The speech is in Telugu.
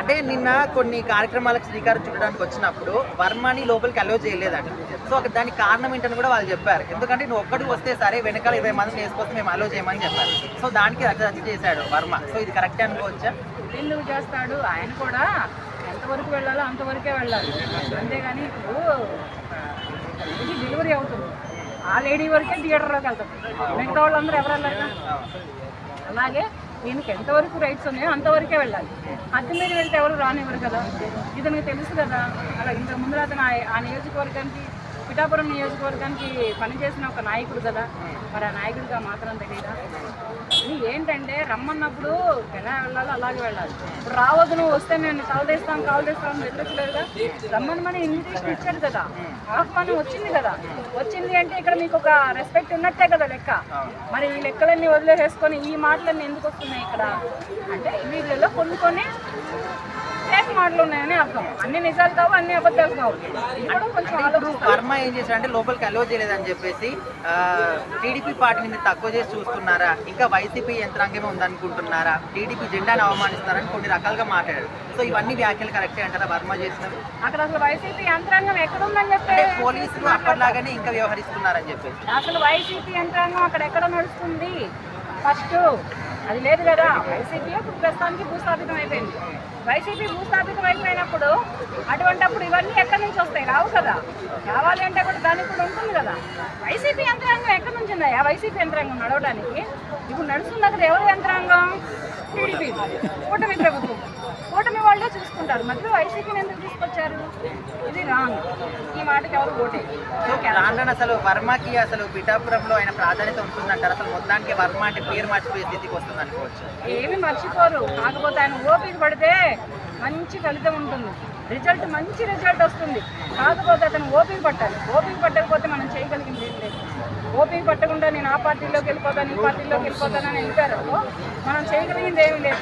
అంటే నిన్న కొన్ని కార్యక్రమాలకు శ్రీకారం చుట్టడానికి వచ్చినప్పుడు వర్మని లోపలికి అలో చేయలేదంట. సో దానికి కారణం ఏంటని కూడా వాళ్ళు చెప్పారు. ఎందుకంటే నువ్వు ఒక్కటి వస్తే సరే వెనకాల ఇరవై మందిని వేసుకొస్తే మేము అలో చేయమని చెప్పారు. సో దానికి రచ్చ చేశాడు వర్మ. సో ఇది కరెక్ట్ అనుకోవచ్చా? ఎందుకు చేస్తాడు. ఆయన కూడా ఎంతవరకు వెళ్ళాలో అంతవరకే వెళ్ళాలి. అంతేగాని ఇప్పుడు ఇది డెలివరీ అవుతుంది. ఆ లేడీ వరకే థియేటర్లోకి వెళ్తాం. మిగతా వాళ్ళందరూ ఎవరు వెళ్ళారు? అలాగే దీనికి ఎంతవరకు రైట్స్ ఉన్నాయో అంతవరకే వెళ్ళాలి. అద్దె మీద వెళ్తే ఎవరు రానివ్వరు కదా. ఇతనికి తెలుసు కదా. అలా ఇంతకు ముందు అతను ఆ- ఆ నియోజకవర్గానికి పిఠాపురం నియోజకవర్గానికి పనిచేసిన ఒక నాయకుడు కదా. మరి ఆ నాయకుడిగా మాత్రం తెలియదా ఏంటంటే రమ్మన్నప్పుడు ఎలా వెళ్ళాలో అలాగే వెళ్ళాలి. ఇప్పుడు రావద్దు నువ్వు వస్తే నేను కాల్ చేస్తాను కాల్ చేస్తాను వెళ్ళట్లేదుగా రమ్మని మన ఇన్విటేషన్ ఇచ్చాడు కదా. ఆహ్వానం వచ్చింది కదా. వచ్చింది అంటే ఇక్కడ మీకు ఒక రెస్పెక్ట్ ఉన్నట్టే కదా లెక్క. మరి ఈ లెక్కలన్నీ వదిలేసేసుకొని ఈ మాటలన్నీ ఎందుకు వస్తున్నాయి ఇక్కడ? అంటే వీళ్ళలో కొనుక్కొని ఫేక్ మాటలు ఉన్నాయని అర్థం. అన్ని నిజాలు కావు అన్ని అబద్ధాలు కావు. కొంచెం ఇప్పుడు ఆలోచిస్తాను వర్మ ఏం చేశాడంటే లోపలికి అలో చేయలేదని చెప్పేసి టీడీపీ పార్టీని తక్కువ చేసి చూస్తున్నారా? ఇంకా వైసీపీ యంత్రాంగమే ఉందనుకుంటున్నారా? టీడీపీ జెండాను అవమానిస్తున్నారని కొన్ని రకాలుగా మాట్లాడారు. సో ఇవన్నీ వ్యాఖ్యలు కరెక్టే అంటారా వర్మ చేసినవి? అక్కడ అసలు వైసీపీ యంత్రాంగం ఎక్కడుందని చెప్పి అంటే పోలీసులు అప్పటిలాగానే ఇంకా వ్యవహరిస్తున్నారని చెప్పేసి. అసలు వైసీపీ యంత్రాంగం అక్కడ ఎక్కడ నడుస్తుంది? ఫస్ట్. అది లేదు కదా. వైసీపీ ఇప్పుడు ప్రస్తుతానికి భూస్థాపితం అయిపోయింది. వైసీపీ భూస్థాపితం అయిపోయినప్పుడు అటువంటప్పుడు ఇవన్నీ ఎక్కడి నుంచి వస్తాయి? రావు కదా. రావాలి అంటే కూడా దానికి కూడా ఉంటుంది కదా. వైసీపీ యంత్రాంగం ఎక్కడి నుంచి ఉన్నాయా? వైసీపీ యంత్రాంగం నడవడానికి. ఇప్పుడు నడుస్తుంది అక్కడ ఎవరి యంత్రాంగం? టీడీపీ కూటమి ప్రభుత్వం. వాళ్ళే చూసుకుంటారు మధ్యలో వైసీపీని ఎందుకు తీసుకొచ్చారు? ఇది రాంగ్ ఈ మాటకి ఎవరు ఓటే? రాను అసలు వర్మకి అసలు పిఠాపురంలో ఆయన ప్రాధాన్యత ఉంటుందంటారు. అసలు మొత్తానికి వర్మ అంటే పేరు మర్చిపోయే స్థితికి వస్తుంది అనుకోవచ్చు. ఏమి మర్చిపోరు. కాకపోతే ఆయన ఓపిక పడితే మంచి ఫలితం ఉంటుంది. రిజల్ట్ మంచి రిజల్ట్ వస్తుంది. కాకపోతే అతను ఓపిక పట్టాలి. ఓపిక పట్టకపోతే మనం చేయగలిగింది ఏం లేదు. ఓపిక పట్టకుండా నేను ఆ పార్టీలోకి వెళ్ళిపోతాను ఈ పార్టీలోకి వెళ్ళిపోతానని వెళ్ళిపోయారు మనం చేయగలిగింది ఏమీ లేదు.